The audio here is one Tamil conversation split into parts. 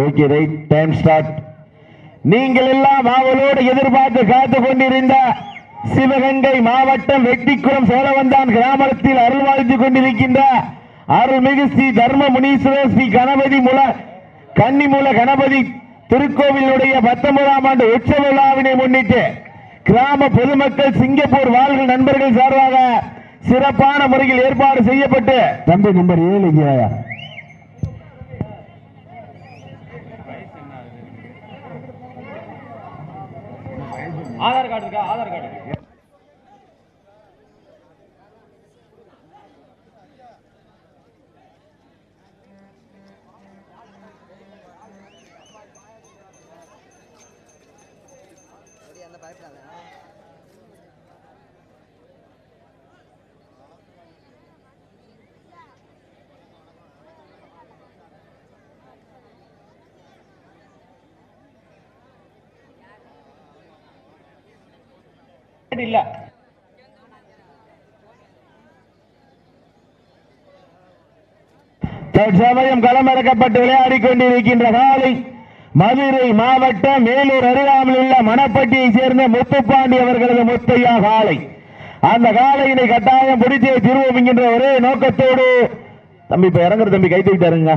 ஓகே ரைட் டைம் ஸ்டார்ட் நீங்கள் எல்லாம் ஆவலோடு எதிர்பார்த்து காத்து கொண்டிருந்த சிவகங்கை மாவட்டம் வெட்டிக்குளம் சோழவந்தான் கிராமத்தில் அருள் வாழ்த்து கொண்டிருக்கின்ற அருள்மிகு ஸ்ரீ தர்ம முனீஸ்வரர் ஸ்ரீ கணபதி முல கன்னிமூல கணபதி திருக்கோவிலுடைய பத்தொன்பதாம் ஆண்டு உற்சவ விழாவினை முன்னிட்டு கிராம பொதுமக்கள் சிங்கப்பூர் வாழ்கள் நண்பர்கள் சார்பாக சிறப்பான முறையில் ஏற்பாடு செய்யப்பட்டு தம்பி நம்பர் ஏழு ஆதார் கார்டு இருக்கா? ஆதார் கார்டு இருக்கு. இல்ல. தற்சமயம் களமிறக்கப்பட்டு விளையாடி கொண்டிருக்கின்ற காலை மதுரை மாவட்டம் மேலூர் அருகாமல் உள்ள மணப்பட்டியை சேர்ந்த முத்துப்பாண்டி அவர்களது முத்தையா காலை. அந்த காலையினை கட்டாயம் பிடித்தே திருவோம் என்கின்ற ஒரே நோக்கத்தோடு தம்பி இப்ப இறங்குற தம்பி கை தூக்கிட்டாருங்க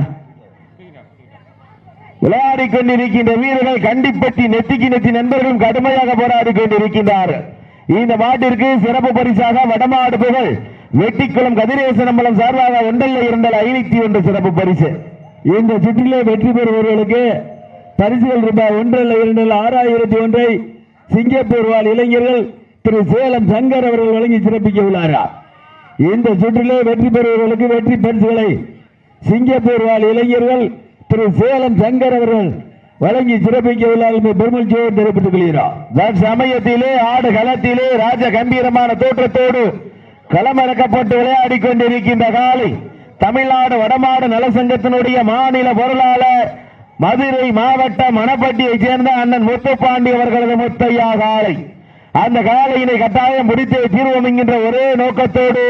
விளையாடி கொண்டிருக்கின்ற வீரர்கள் கண்டிப்பட்டி நெத்திக்கு நெத்தி நண்பர்களும் கடுமையாக போராடி கொண்டிருக்கின்றார்கள். இந்த மாட்டிற்கு சிறப்பு பரிசாக வடமாடு புகழ் வெட்டிக்குளம் கதிரேசனம்பலம் சார்பாக ஒன்றல்ல இரண்டல் ஐநூத்தி ஒன்று சிறப்பு பரிசு. இந்த சுற்றிலே வெற்றி பெறுபவர்களுக்கு பரிசுகள் ரூபாய் ஒன்றல்ல இரண்டல் ஆறாயிரத்தி ஒன்றை சிங்கப்பூர் வாழ் இளைஞர்கள் திரு சேலம் சங்கர் அவர்கள் வழங்கி சிறப்பிக்க உள்ளாரா. இந்த சுற்றிலே வெற்றி பெறுபவர்களுக்கு வெற்றி பரிசுகளை சிங்கப்பூர் வாழ் இளைஞர்கள் திரு சேலம் சங்கர் அவர்கள் வழங்கி சிறப்பிக்க பெருமல் பெருமள்ச்சியோடு தெரிவித்துக் கொள்கிறோம். சமயத்திலே ஆடு களத்திலே ராஜ கம்பீரமான தோற்றத்தோடு களமிறக்கப்பட்டு விளையாடி கொண்டிருக்கின்ற காலை தமிழ்நாடு வடமாடு நலசங்கத்தினுடைய மாநில பொருளாளர் மதுரை மாவட்டம் மணப்பட்டியைச் சேர்ந்த அண்ணன் முத்துப்பாண்டி அவர்களது முத்தையா காலை. அந்த காலையினை கட்டாயம் முடித்து தீர்வோம் என்கின்ற ஒரே நோக்கத்தோடு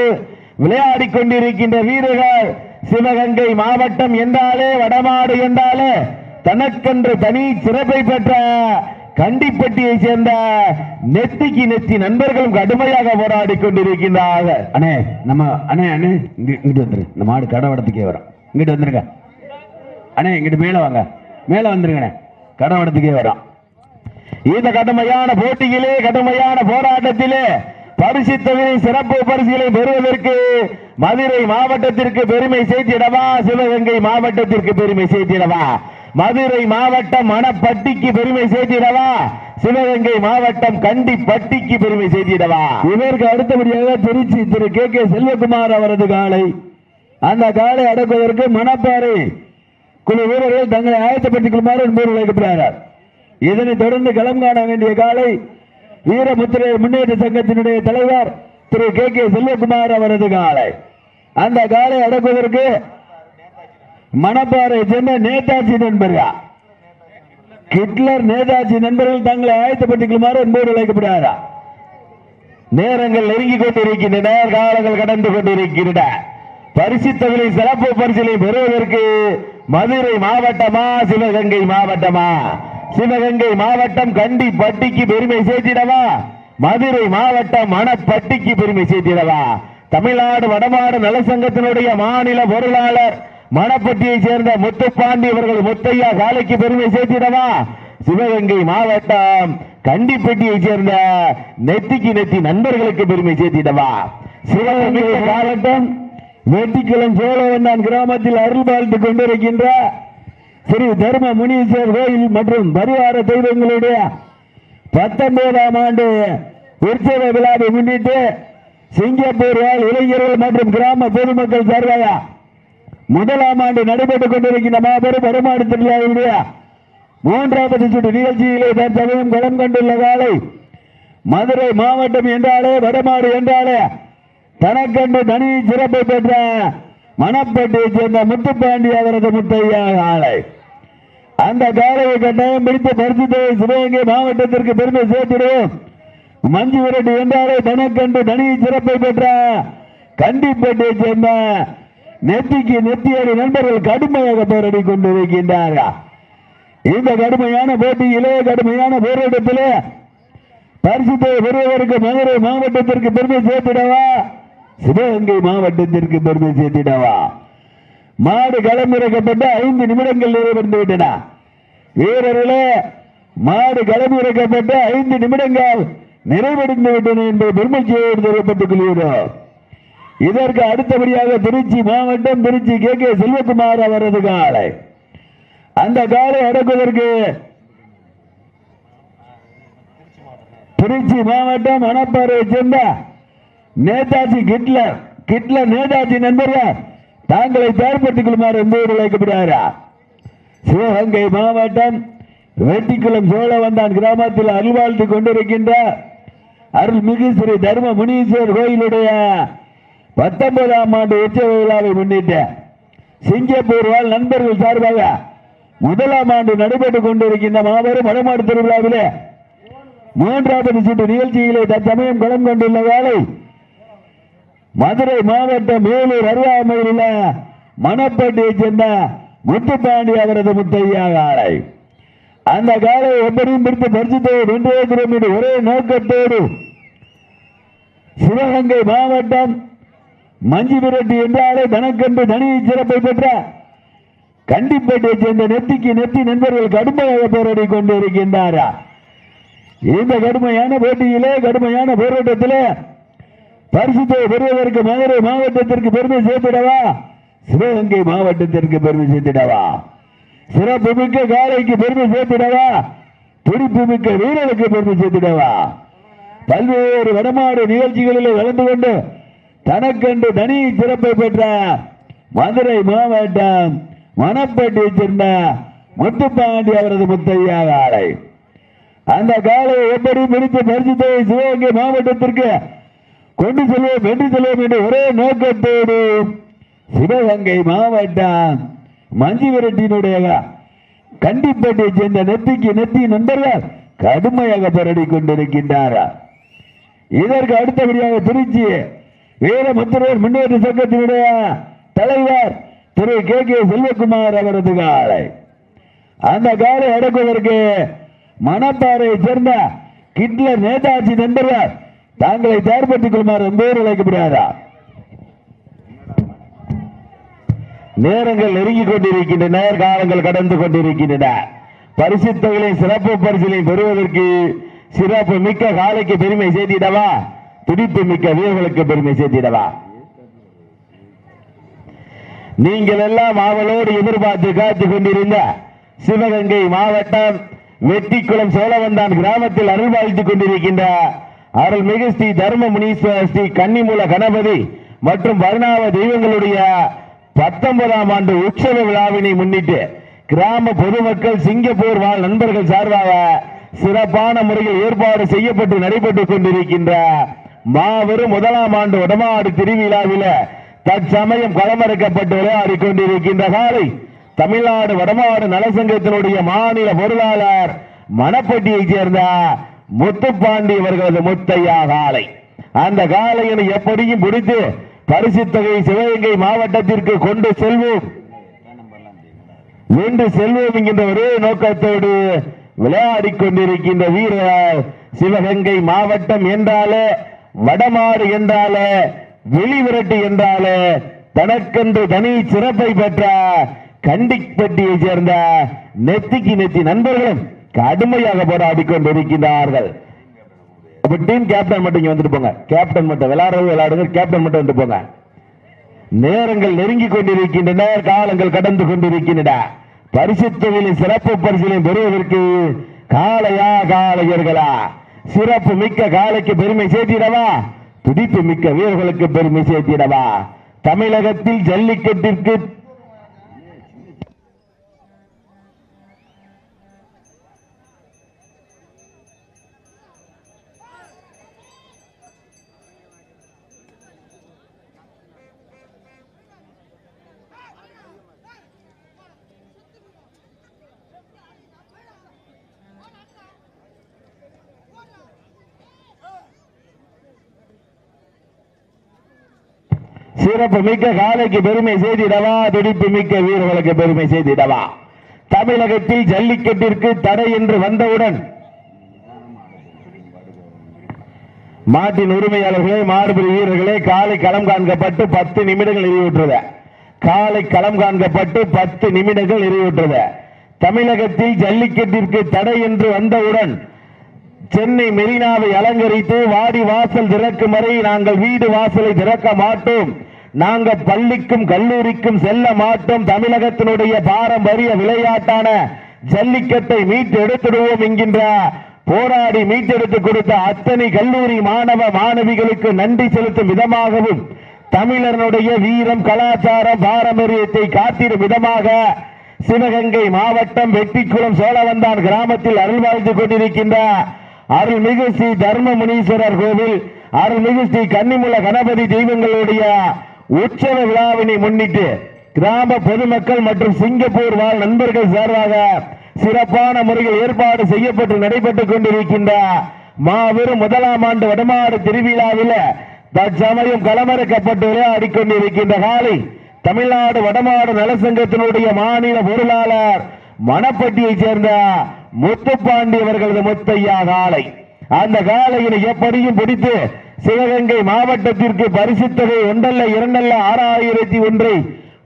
விளையாடி கொண்டிருக்கின்ற வீரர்கள் சிவகங்கை மாவட்டம் என்றாலே வடமாடு என்றாலே தனக்கென்று தனி சிறப்பை பெற்ற கண்டிப்பட்டியை சேர்ந்த நெத்திக்கு நெத்தி நண்பர்களும் கடுமையாக போராடி கொண்டிருக்கின்றார்கள். அண்ணே நம்ம அண்ணே அண்ணே இங்கிட்டு வந்துரு. இந்த மாடு கடவடத்துக்கே வரும். இங்கிட்டு வந்துருங்க. அண்ணே இங்கிட்டு மேல வாங்க. மேல வந்துருங்கண்ணே. கடவடத்துக்கே வரும். இந்த கடுமையான போட்டியிலே கடுமையான போராட்டத்திலே பரிசு தொகை சிறப்பு பரிசுகளை பெறுவதற்கு மதுரை மாவட்டத்திற்கு பெருமை சேர்த்திடவா? சிவகங்கை மாவட்டத்திற்கு பெருமை சேர்த்திடவா? மதுரை மாவட்டம் மணப்பட்டிக்கு பெருமை சேர்த்திடவா? சிவகங்கை மாவட்டம் கண்டிப்பட்டிக்கு பெருமை செய்திடவா இவருக்கு அடுத்தபடியாக திருச்சி திரு கே கே செல்வகுமார் அவரது காலை அந்த காலை அடக்குவதற்கு மணப்பாறை குழு வீரர்கள் தங்களை ஆயத்தப்படுத்திக் கொள்ளுமாறு என்பவர் அழைக்கப்படுகிறார் இதனைத் தொடர்ந்து களம் காண வேண்டிய காலை வீரமுத்திரை முன்னேற்ற சங்கத்தினுடைய தலைவர் திரு கே கே செல்வகுமார் அவரது காலை அந்த காலை அடக்குவதற்கு மணப்பாறை சேர்ந்த நேதாஜி நண்பர்கள். ஹிட்லர் நேதாஜி நண்பர்கள் தங்களை ஆயத்தப்படுத்திக் கொள்ளுமாறு என்பவர் அழைக்கப்படுகிறாரா. நேரங்கள் நெருங்கி கொண்டிருக்கின்றன காலங்கள் கடந்து கொண்டிருக்கின்றன. பரிசு தொகையை சிறப்பு பரிசிலை பெறுவதற்கு மதுரை மாவட்டமா சிவகங்கை மாவட்டமா? சிவகங்கை மாவட்டம் கண்டி பட்டிக்கு பெருமை சேர்த்திடவா? மதுரை மாவட்டம் மணப்பட்டிக்கு பெருமை சேர்த்திடவா? தமிழ்நாடு வடமாடு நலசங்கத்தினுடைய மாநில பொருளாளர் மணப்பட்டியை சேர்ந்த முத்துப்பாண்டி அவர்கள் முத்தையா காலைக்கு பெருமை சேர்த்திடவா? சிவகங்கை மாவட்டம் கண்டிப்பட்டியை சேர்ந்த நெத்திக்கு நெத்தி நண்பர்களுக்கு பெருமை சேர்த்திடவா? சிவகங்கை மாவட்டம் வெட்டிக்குளம் சோழவந்தான் கிராமத்தில் அருள் வாழ்த்து கொண்டிருக்கின்ற ஸ்ரீ தர்ம முனீஸ்வர் கோயில் மற்றும் பரிவார தெய்வங்களுடைய பத்தொன்பதாம் ஆண்டு உற்சவ விழாவை முன்னிட்டு சிங்கப்பூர் இளைஞர்கள் மற்றும் கிராம பொதுமக்கள் சார்பாக முதலாம் ஆண்டு நடைபெற்றுக் கொண்டிருக்கின்ற மாபெரும் வருமான திருவிழாவுடைய மூன்றாவது சுற்று நிகழ்ச்சியிலே தற்சமயம் களம் கண்டுள்ள காலை மதுரை மாவட்டம் என்றாலே வடமாடு என்றாலே தனக்கண்டு தனி சிறப்பை பெற்ற மணப்பட்டியை சேர்ந்த முத்துப்பாண்டி அவரது முத்தையா காலை. அந்த காலையை கட்டாயம் பிடித்து பரிசுத்தை சிவகங்கை மாவட்டத்திற்கு பெருமை சேர்த்திடுவோம். மஞ்சு விரட்டு என்றாலே தனக்கண்டு தனி சிறப்பை பெற்ற கண்டிப்பேட்டையை சேர்ந்த நெத்திக்கு நெத்தியடி நண்பர்கள் கடுமையாக போராடி கொண்டிருக்கின்றார்கள். இந்த கடுமையான போட்டியிலே கடுமையான போராட்டத்திலே பரிசுத்தை பெறுவதற்கு மதுரை மாவட்டத்திற்கு பெருமை சேர்த்திடவா? சிவகங்கை மாவட்டத்திற்கு பெருமை சேர்த்திடவா? மாடு களமிறக்கப்பட்டு ஐந்து நிமிடங்கள் நிறைவடைந்து விட்டன வீரர்களே மாடு களமிறக்கப்பட்டு ஐந்து நிமிடங்கள் நிறைவடைந்து விட்டன என்று பெருமைச்சோடு தெரிவித்துக் கொள்கிறோம். இதற்கு அடுத்தபடியாக திருச்சி மாவட்டம் திருச்சி கே. கே. செல்வகுமார் அவரது காலை. அந்த காலை அடக்குவதற்கு திருச்சி மாவட்டம் மணப்பாறை சேர்ந்த நேதாஜி கிட்லர். கிட்லர் நேதாஜி நண்பர்கள் தாங்களை தயார்படுத்திக் கொள்ளுமாறு என்பவர் அழைக்கப்படுகிறார்? சிவகங்கை மாவட்டம் வெட்டிக்குளம் சோழவந்தான் கிராமத்தில் அருள்வாழ்த்து கொண்டிருக்கின்ற அருள்மிகு ஸ்ரீ தர்ம முனீஸ்வர் கோயிலுடைய பத்தொன்பதாம் ஆண்டு உற்சவ விழாவை முன்னிட்டு சிங்கப்பூர் வாழ் நண்பர்கள் சார்பாக முதலாம் ஆண்டு நடைபெற்றுக் கொண்டிருக்கின்ற மாபெரும் வடமாடு திருவிழாவிலே மூன்றாவது சுற்று நிகழ்ச்சியிலே தற்சமயம் கடன் கொண்டுள்ள வேலை மதுரை மாவட்டம் மேலூர் அருவாமையில் உள்ள மணப்பட்டியை சேர்ந்த முத்துப்பாண்டி அவரது முத்தையா காலை அந்த காலை எப்படியும் பிடித்து பரிசுத்தோடு ஒன்றே என்று ஒரே நோக்கத்தோடு சிவகங்கை மாவட்டம் மஞ்சு விரட்டி என்றாலே தனக்கென்று தனி சிறப்பை பெற்ற கண்டிப்பேட்டையைச் சேர்ந்த நெத்திக்கு நெத்தி நண்பர்கள் கடுமையாக போராடி கொண்டிருக்கின்றாரா? இந்த கடுமையான போட்டியிலே கடுமையான போராட்டத்திலே பரிசுத்தை பெறுவதற்கு மதுரை மாவட்டத்திற்கு பெருமை சேர்த்திடவா? சிவகங்கை மாவட்டத்திற்கு பெருமை சேர்த்திடவா? சிறப்பு மிக்க காலைக்கு பெருமை சேர்த்திடவா? துடிப்பு மிக்க வீரருக்கு பெருமை சேர்த்திடவா? பல்வேறு வடமாடு நிகழ்ச்சிகளில் கலந்து கொண்டு தனக்கென்று தனி சிறப்பை பெற்ற மதுரை மாவட்டம் மணப்பட்டியைச் சேர்ந்த முத்துப்பாண்டி அவரது முத்தையா காலை அந்த காலையை எப்படி பிடித்து பரிசுத்தை சிவகங்கை மாவட்டத்திற்கு கொண்டு செல்வோம் வென்று செல்வோம் என்று ஒரே நோக்கத்தோடு சிவகங்கை மாவட்டம் மஞ்சு விரட்டினுடைய கண்டிப்பேட்டையை சேர்ந்த நெத்திக்கு நெத்தி நண்பர்கள் கடுமையாக பரடி கொண்டிருக்கின்றாரா இதற்கு அடுத்தபடியாக திருச்சி வீரமுத்திரர் முன்னேற்ற சங்கத்தினுடைய தலைவர் திரு கே கே செல்வகுமார் அவரது காலை. அந்த காலை அடக்குவதற்கு மணப்பாறையை சேர்ந்த கிட்லர் நேதாஜி நண்பர்கள் தாங்களை தயார்படுத்திக் கொள்ளுமாறு என்பவர் அழைக்கப்படுகிறாரா? நேரங்கள் நெருங்கிக் கொண்டிருக்கின்றன காலங்கள் கடந்து கொண்டிருக்கின்றன. பரிசு தொகையை சிறப்பு பரிசிலை பெறுவதற்கு சிறப்பு மிக்க காலைக்கு பெருமை செய்திடவா துடிப்பு மிக்க வீரர்களுக்கு பெருமை சேர்த்திடவா? நீங்கள் எல்லாம் ஆவலோடு எதிர்பார்த்து காத்துக் கொண்டிருந்த சிவகங்கை மாவட்டம் வெட்டிக்குளம் சோழவந்தான் கிராமத்தில் அருள் வாழ்த்துக் கொண்டிருக்கின்ற அருள்மிகு ஸ்ரீ தர்ம முனீஸ்வரர் ஸ்ரீ கன்னிமூல கணபதி மற்றும் வருணாவ தெய்வங்களுடைய பத்தொன்பதாம் ஆண்டு உற்சவ விழாவினை முன்னிட்டு கிராம பொதுமக்கள் சிங்கப்பூர் வாழ் நண்பர்கள் சார்பாக சிறப்பான முறையில் ஏற்பாடு செய்யப்பட்டு நடைபெற்றுக் கொண்டிருக்கின்ற மாபெரும் முதலாம் ஆண்டு வடமாடு திருவிழாவில தற்சமயம் களமிறக்கப்பட்டு விளையாடி கொண்டிருக்கின்ற காலை தமிழ்நாடு வடமாடு நலசங்கத்தினுடைய மாநில பொருளாளர் மணப்பட்டியைச் சேர்ந்த முத்துப்பாண்டி அவர்களது முத்தையா காலை. அந்த காலையினை எப்படியும் பிடித்து பரிசு தொகை சிவகங்கை மாவட்டத்திற்கு கொண்டு செல்வோம். வென்று செல்வோம் என்கின்ற ஒரே நோக்கத்தோடு விளையாடி கொண்டிருக்கின்ற வீரர் சிவகங்கை மாவட்டம் என்றாலே வடமாறு என்றாலே வெளிவிரட்டு என்றாலே தனக்கென்று தனி சிறப்பை பெற்ற கண்டிப்பட்டியை சேர்ந்த நெத்திக்கு நெத்தி நண்பர்களும் கடுமையாக போராடி கொண்டிருக்கிறார்கள் அப்ப டீம் கேப்டன் மட்டும் இங்க வந்துட்டு போங்க. கேப்டன் மட்டும் விளையாடுறது விளையாடுங்க கேப்டன் மட்டும் வந்து போங்க. நேரங்கள் நெருங்கிக் கொண்டிருக்கின்றன காலங்கள் கடந்து கொண்டிருக்கின்றன. பரிசுத்தொகையில் சிறப்பு பரிசிலை பெறுவதற்கு காலையா காலையர்களா? சிறப்பு மிக்க காலைக்கு பெருமை சேர்த்திடவா? துடிப்பு மிக்க வீரர்களுக்கு பெருமை சேர்த்திடவா? தமிழகத்தில் ஜல்லிக்கட்டிற்கு சிறப்பு மிக்க காலைக்கு பெருமை செய்திடவா? துடிப்பு மிக்க வீரர்களுக்கு பெருமை செய்திடவா? தமிழகத்தில் ஜல்லிக்கட்டிற்கு தடை என்று வந்தவுடன் மாட்டின் உரிமையாளர்களே மாறுபடி வீரர்களே காலை களம் காண்கப்பட்டு பத்து நிமிடங்கள் நிறைவுற்றது காலை களம் காண்கப்பட்டு பத்து நிமிடங்கள் நிறைவுற்றது தமிழகத்தில் ஜல்லிக்கட்டிற்கு தடை என்று வந்தவுடன் சென்னை மெரினாவை அலங்கரித்து வாடி வாசல் திறக்கும் வரை நாங்கள் வீடு வாசலை திறக்க மாட்டோம். நாங்கள் பள்ளிக்கும் கல்லூரிக்கும் செல்ல மாட்டோம். தமிழகத்தினுடைய பாரம்பரிய விளையாட்டான ஜல்லிக்கட்டை மீட்டு எடுத்துடுவோம் என்கின்ற போராடி மீட்டெடுத்து கொடுத்த அத்தனை கல்லூரி மாணவ மாணவிகளுக்கு நன்றி செலுத்தும் விதமாகவும் தமிழர்களுடைய வீரம் கலாச்சாரம் பாரம்பரியத்தை காத்திடும் விதமாக சிவகங்கை மாவட்டம் வெட்டிக்குளம் சோழவந்தான் கிராமத்தில் அருள்வாழ்ந்து கொண்டிருக்கின்ற அருள்மிகு ஸ்ரீ தர்ம முனீஸ்வரர் கோவில் அருள்மிகு ஸ்ரீ கன்னிமுல கணபதி தெய்வங்களுடைய உற்சவ விழாவினை முன்னிட்டு கிராம பொதுமக்கள் மற்றும் சிங்கப்பூர் வாழ் நண்பர்கள் சார்பாக சிறப்பான முறையில் ஏற்பாடு செய்யப்பட்டு நடைபெற்றுக் கொண்டிருக்கின்ற மாபெரும் முதலாம் ஆண்டு வடமாடு திருவிழாவில் தற்சமயம் களமிறக்கப்பட்டு விளையாடிக் கொண்டிருக்கின்ற காலை தமிழ்நாடு வடமாடு நலசங்கத்தினுடைய மாநில பொருளாளர் மணப்பட்டியைச் சேர்ந்த முத்துப்பாண்டி அவர்களது முத்தையா காலை அந்த காலையினை எப்படியும் பிடித்து சிவகங்கை மாவட்டத்திற்கு பரிசுத்தகை ஒன்றல்ல இரண்டல்ல ஆறாயிரத்தி ஒன்றை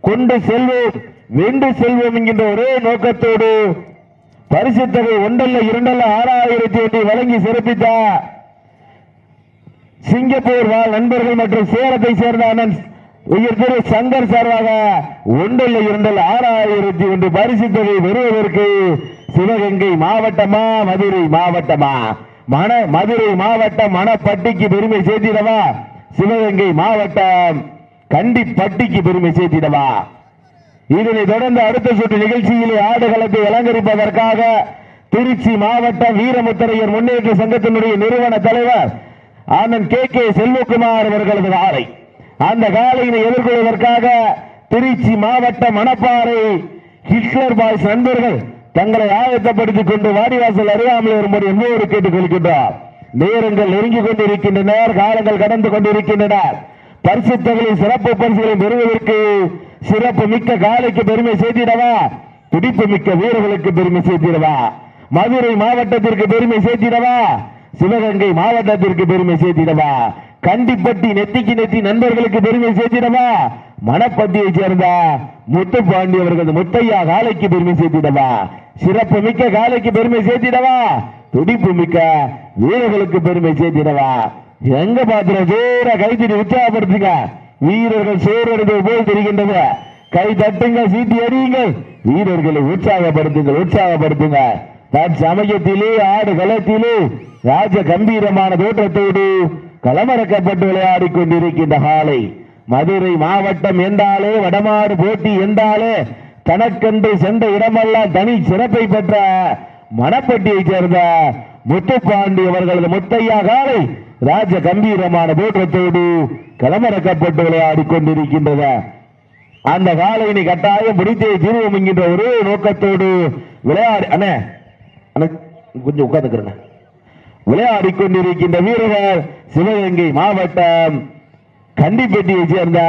கொண்டு செல்வோம். வென்று செல்வோம் என்கின்ற ஒரே நோக்கத்தோடு பரிசுத்தகை ஒன்றல்ல இரண்டல்ல ஆறாயிரத்தி ஒன்றை வழங்கி சிறப்பித்தார். சிங்கப்பூர் வாழ் நண்பர்கள் மற்றும் சேலத்தை சேர்ந்த அண்ணன் உயிர் திரு சங்கர் சார்பாக ஒன்றில் இரண்டில் ஆறாயிரத்தி ஒன்று பரிசு தொகை பெறுவதற்கு சிவகங்கை மாவட்டமா மதுரை மாவட்டமா? மன மதுரை மாவட்டம் மணப்பட்டிக்கு பெருமை சேர்த்திடவா? சிவகங்கை மாவட்டம் கண்டிப்பட்டிக்கு பெருமை சேர்த்திடவா? இதனை தொடர்ந்து அடுத்த சுற்று நிகழ்ச்சியிலே ஆடுகளத்தை அலங்கரிப்பதற்காக திருச்சி மாவட்டம் வீரமுத்தரையர் முன்னேற்ற சங்கத்தினுடைய நிறுவன தலைவர் ஆனந்த் கே கே செல்வகுமார் அவர்களது ஆலை. அந்த காலையினை எதிர்கொள்வதற்காக திருச்சி மாவட்ட மணப்பாறை ஹிட்லர் பாய்ஸ் நண்பர்கள் தங்களை ஆயத்தப்படுத்திக் கொண்டு வாடிவாசல் அறியாமல் வரும்படி என்பவர் கேட்டுக் கொள்கின்றார். நேரங்கள் நெருங்கிக் கொண்டிருக்கின்றன காலங்கள் கடந்து கொண்டிருக்கின்றன. பரிசு தொகையில் சிறப்பு பரிசுகளை பெறுவதற்கு சிறப்பு மிக்க காலைக்கு பெருமை சேர்த்திடவா? துடிப்பு மிக்க வீரர்களுக்கு பெருமை சேர்த்திடவா? மதுரை மாவட்டத்திற்கு பெருமை சேர்த்திடவா? சிவகங்கை மாவட்டத்திற்கு பெருமை சேர்த்திடவா? கண்டிப்பட்டி நெத்திக்கு நெத்தி நண்பர்களுக்கு பெருமை சேர்த்திடவா? மணப்பட்டியை சேர்ந்த முத்துப்பாண்டி அவர்கள் முத்தையா காலைக்கு பெருமை சேர்த்திடவா? சிறப்பு மிக்க காலைக்கு பெருமை சேர்த்திடவா? துடிப்பு மிக்க வீரர்களுக்கு பெருமை சேர்த்திடவா? எங்க பாத்திரம் ஜோர கைத்தடி உற்சாகப்படுத்துங்க. வீரர்கள் சோர்வடைந்தது போல் தெரிகின்றது கை தட்டுங்க சீட்டி அடியுங்கள். வீரர்களை உற்சாகப்படுத்துங்கள் உற்சாகப்படுத்துங்க. தற்சமயத்திலே ஆடு களத்திலே ராஜ கம்பீரமான தோற்றத்தோடு களமிறக்கப்பட்டு விளையாடி கொண்டிருக்கின்ற காலை மதுரை மாவட்டம் என்றாலே வடமாடு போட்டி என்றாலே தனக்கென்று சென்ற இடமெல்லாம் தனி சிறப்பை பெற்ற மணப்பட்டியைச் சேர்ந்த முத்துப்பாண்டி அவர்களது முத்தையா காலை ராஜ கம்பீரமான தோற்றத்தோடு களமிறக்கப்பட்டு விளையாடி கொண்டிருக்கின்றன அந்த காலையினை கட்டாயம் முடித்தே தீர்வோம் என்கின்ற ஒரே நோக்கத்தோடு விளையாடி அண்ணே அண்ணே கொஞ்சம் உட்காந்துக்கிறேன் விளையாடி கொண்டிருக்கின்ற வீரர்கள் சிவகங்கை மாவட்டம் கண்டிப்பட்டியை சேர்ந்த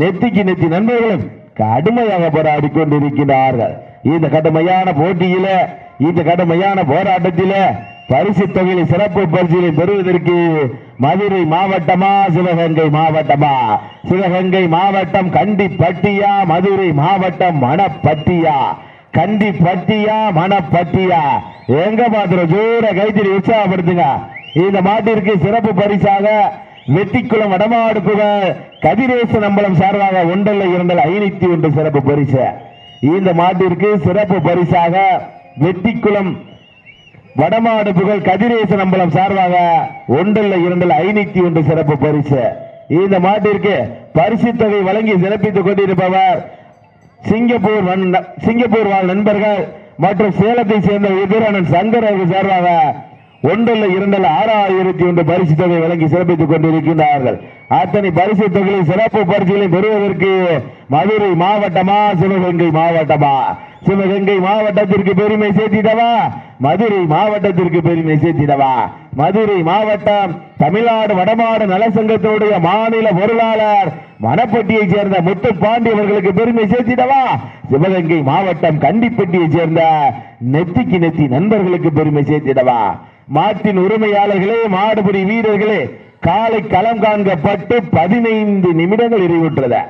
நெத்திக்கு நெத்தி நண்பர்களும் கடுமையாக போராடி கொண்டிருக்கிறார்கள். இந்த கடுமையான போட்டியில இந்த கடுமையான போராட்டத்தில பரிசு தொகையை சிறப்பு பரிசுகளை பெறுவதற்கு மதுரை மாவட்டமா சிவகங்கை மாவட்டமா? சிவகங்கை மாவட்டம் கண்டிப்பட்டியா மதுரை மாவட்டம் மணப்பட்டியா? கண்டிப்பட்டியா மணப்பட்டியா? எங்க பாத்திரம் ஜோர கைத்தறி உற்சாகப்படுத்துங்க. இந்த மாட்டிற்கு சிறப்பு பரிசாக வெட்டிக்குளம் வடமாடு புகழ் கதிரேசன் அம்பலம் சார்பாக ஒன்றல்ல இரண்டல் ஐநூத்தி ஒன்று சிறப்பு பரிசு. இந்த மாட்டிற்கு சிறப்பு பரிசாக வெட்டிக்குளம் வடமாடு புகழ் கதிரேசன் அம்பலம் சார்பாக ஒன்றல்ல இரண்டல் ஐநூத்தி ஒன்று சிறப்பு பரிசு. இந்த மாட்டிற்கு பரிசு தொகை வழங்கி சிறப்பித்துக் கொண்டிருப்பவர் சிங்கப்பூர் சிங்கப்பூர் வாழ் நண்பர்கள் மற்றும் சேலத்தை சேர்ந்த எதிரான சங்கர் அவர்கள் சார்பாக ஒன்றல்ல இரண்டல்ல ஆறாயிரத்தி ஒன்று பரிசு தொகை வழங்கி சிறப்பித்துக் கொண்டிருக்கின்றார்கள். அத்தனை பரிசு தொகையில் சிறப்பு பரிசுகளை பெறுவதற்கு மதுரை மாவட்டமா சிவகங்கை மாவட்டமா? சிவகங்கை மாவட்டத்திற்கு பெருமை சேர்த்திடவா? மதுரை மாவட்டத்திற்கு பெருமை சேர்த்திடவா? மதுரை மாவட்டம் தமிழ்நாடு வடமாடு நலசங்கத்தினுடைய மாநில பொருளாளர் மணப்பட்டியைச் சேர்ந்த முத்து அவர்களுக்கு பெருமை சேர்த்திடவா? சிவகங்கை மாவட்டம் கண்டிப்பட்டியைச் சேர்ந்த நெத்திக்கு நெத்தி நண்பர்களுக்கு பெருமை சேர்த்திடவா? மாட்டின் உரிமையாளர்களே மாடுபிடி வீரர்களே காலை களம் காண்கப்பட்டு பதினைந்து நிமிடங்கள் நிறைவுற்றது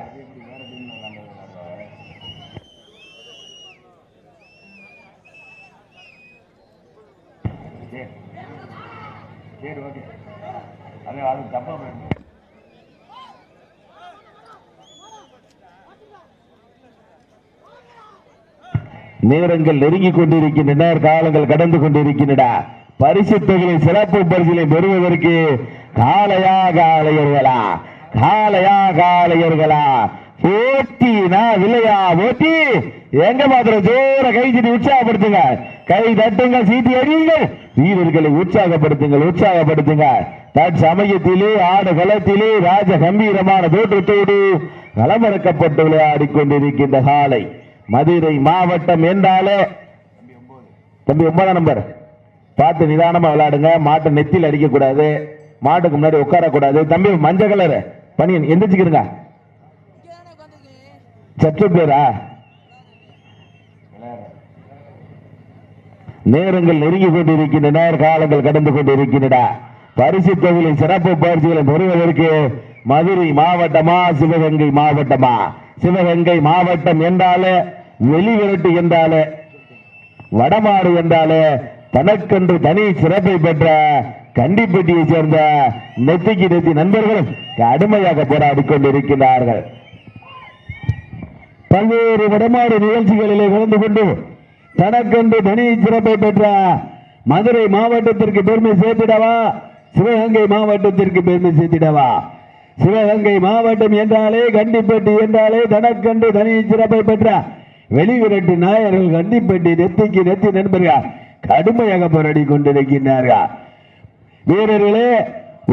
நேரங்கள் நெருங்கிக் கொண்டிருக்கின்றன காலங்கள் கடந்து கொண்டிருக்கின்றன. பரிசு சிறப்பு பரிசிலை பெறுவதற்கு காளையா காளையர்களா காளையா காளையர்களா. போட்டினா இல்லையா போட்டி. எங்க மாத்திர ஜோர கை சீட்டி உற்சாகப்படுத்துங்க. கை தட்டுங்க சீட்டி அடியுங்கள் வீரர்களை உற்சாகப்படுத்துங்கள் உற்சாகப்படுத்துங்க. தற்சமயத்திலே ஆடு களத்திலே ராஜ கம்பீரமான தோற்றத்தோடு களமிறக்கப்பட்டு விளையாடி கொண்டிருக்கின்ற காலை மதுரை மாவட்டம் என்றாலே தம்பி ஒன்பதாம் நம்பர். பார்த்து நிதானமா விளையாடுங்க. மாட்டை நெத்தியில் அடிக்க கூடாது மாட்டுக்கு முன்னாடி உட்காரக்கூடாது. தம்பி மஞ்சள் கலர் பனியன் எந்திரிச்சுக்கிறங்க சற்று பேரா? நேரங்கள் நெருங்கி கொண்டிருக்கின்றன. காலங்கள் கடந்து கொண்டிருக்கின்றன. பரிசு தொகையை சிறப்பு பயிற்சிகளை பெறுவதற்கு மதுரை மாவட்டமா சிவகங்கை மாவட்டமா? சிவகங்கை மாவட்டம் என்றாலே வெளிவிரட்டு என்றாலே வடமாடு என்றாலே தனக்கென்று தனி சிறப்பை பெற்ற கண்டிப்பட்டியை சேர்ந்த நெத்திக்கு நெத்தி நண்பர்களும் கடுமையாக போராடி கொண்டிருக்கிறார்கள் பல்வேறு விடமாறு நிகழ்ச்சிகளிலே கலந்து கொண்டு தனக்கென்று தனி சிறப்பை பெற்ற மதுரை மாவட்டத்திற்கு பெருமை சேர்த்திடவா? சிவகங்கை மாவட்டத்திற்கு பெருமை சேர்த்திடவா? சிவகங்கை மாவட்டம் என்றாலே கண்டிப்பட்டி என்றாலே தனக்கென்று தனி சிறப்பை பெற்ற வெளிவிரட்டு நாயர்கள் கண்டிப்பட்டி நெத்திக்கு நெத்தி நண்பர்கள். கடுமையாக போராடி கொண்டிருக்கின்றார்கள். வீரர்களே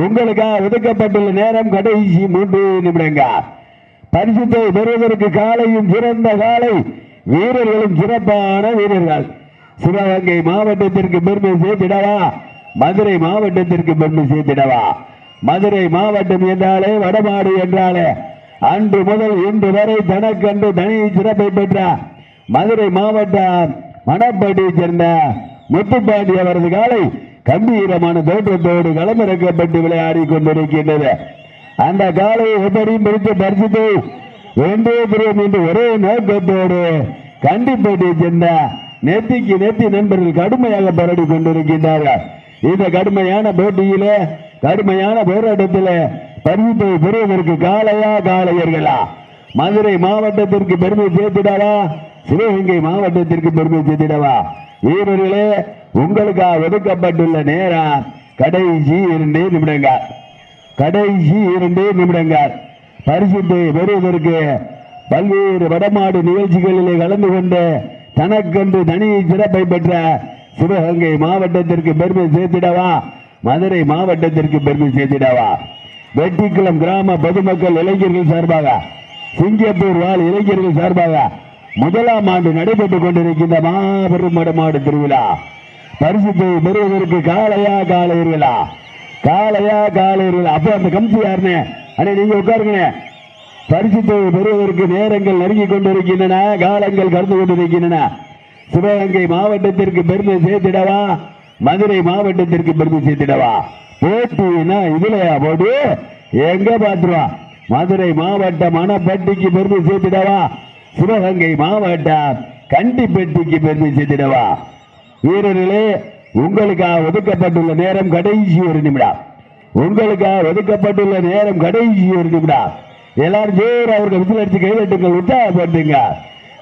உங்களுக்காக ஒதுக்கப்பட்டுள்ள நேரம் கடைசி மூன்று நிமிடங்கள். பரிசுத்தை பெறுவதற்கு காலையும் சிறந்த காலை வீரர்களும் சிறப்பான வீரர்கள். சிவகங்கை மாவட்டத்திற்கு பெருமை சேர்த்திடவா? மதுரை மாவட்டத்திற்கு பெருமை சேர்த்திடவா? மதுரை மாவட்டம் என்றாலே வடமாடு என்றாலே அன்று முதல் இன்று வரை தனக்கன்று தனி சிறப்பை பெற்ற மதுரை மாவட்டம் மணப்பட்டியை சேர்ந்த முத்துப்பாண்டி அவரது காலை கம்பீரமான தோற்றத்தோடு களமிறக்கப்பட்டு விளையாடி கொண்டிருக்கின்றது. அந்த காலை எப்படியும் பிடித்து பரிசுத்து ஒன்றே பெறுவோம் என்று ஒரே நோக்கத்தோடு கண்டிப்பட்டு சென்ற நெத்திக்கு நெத்தி நண்பர்கள் கடுமையாக போராடி கொண்டிருக்கின்றார்கள். இந்த கடுமையான போட்டியில கடுமையான போராட்டத்தில் பரிசுத்தை பெறுவதற்கு காளையா காளையர்களா? மதுரை மாவட்டத்திற்கு பெருமை சேர்த்திடவா? சிவகங்கை மாவட்டத்திற்கு பெருமை சேர்த்திடவா? வீரர்களே உங்களுக்காக ஒதுக்கப்பட்டுள்ள நேரம் கடைசி இரண்டு நிமிடங்கள். கடைசி இரண்டு நிமிடங்கள். பரிசுத்தை பெறுவதற்கு பல்வேறு வடமாடு நிகழ்ச்சிகளிலே கலந்து கொண்டு தனக்கென்று தனி சிறப்பை பெற்ற சிவகங்கை மாவட்டத்திற்கு பெருமை சேர்த்திடவா? மதுரை மாவட்டத்திற்கு பெருமை சேர்த்திடவா? வெட்டிக்குளம் கிராம பொதுமக்கள் இளைஞர்கள் சார்பாக சிங்கப்பூர் வாழ் இளைஞர்கள் சார்பாக முதலாம் ஆண்டு நடைபெற்றுக் கொண்டிருக்கின்ற மாபெரும் மடமாடு திருவிழா. பரிசுத்தை பெறுவதற்கு இருவிழா காலையா காலை இருவிழா அப்ப அந்த கமிட்டி யாருன்னு அண்ணே நீங்க உட்காருங்க பரிசுத்தை பெறுவதற்கு நேரங்கள் நெருங்கி கொண்டிருக்கின்றன காலங்கள் கடந்து கொண்டிருக்கின்றன. சிவகங்கை மாவட்டத்திற்கு பெருமை சேர்த்திடவா? மதுரை மாவட்டத்திற்கு பெருமை சேர்த்திடவா? போட்டினா இதுலயா போட்டு? எங்க பாத்துருவா மதுரை மாவட்ட மணப்பட்டிக்கு பெருமை சேர்த்திடவா? சிவகங்கை மாவட்டம் கண்டிப்பட்டிக்கு பெருமை சேர்த்திடவா. வீரர்களே உங்களுக்காக ஒதுக்கப்பட்டுள்ள நேரம் கடைசி ஒரு நிமிடம். உங்களுக்காக ஒதுக்கப்பட்டுள்ள நேரம் கடைசி ஒரு நிமிடம். எல்லாரும் ஜோர் அவர்கள் விசில் அடிச்சு கைதட்டுங்கள் உற்சாகப்படுத்துங்க.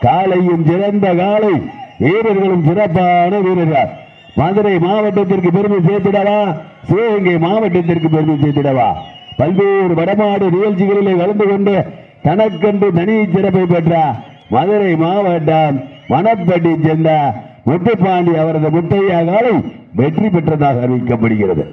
காலையும் சிறந்த காலை வீரர்களும் சிறப்பான வீரர்கள். மதுரை மாவட்டத்திற்கு பெருமை சேர்த்திடவா? சிவகங்கை மாவட்டத்திற்கு பெருமை சேர்த்திடவா? பல்வேறு வடமாடு நிகழ்ச்சிகளிலே கலந்து கொண்டு தனக்கென்று தனி சிறப்பை பெற்ற மதுரை மாவட்டம் வனப்பட்டி சேர்ந்த முத்துப்பாண்டி அவரது முத்தையா காலை வெற்றி பெற்றதாக அறிவிக்கப்படுகிறது.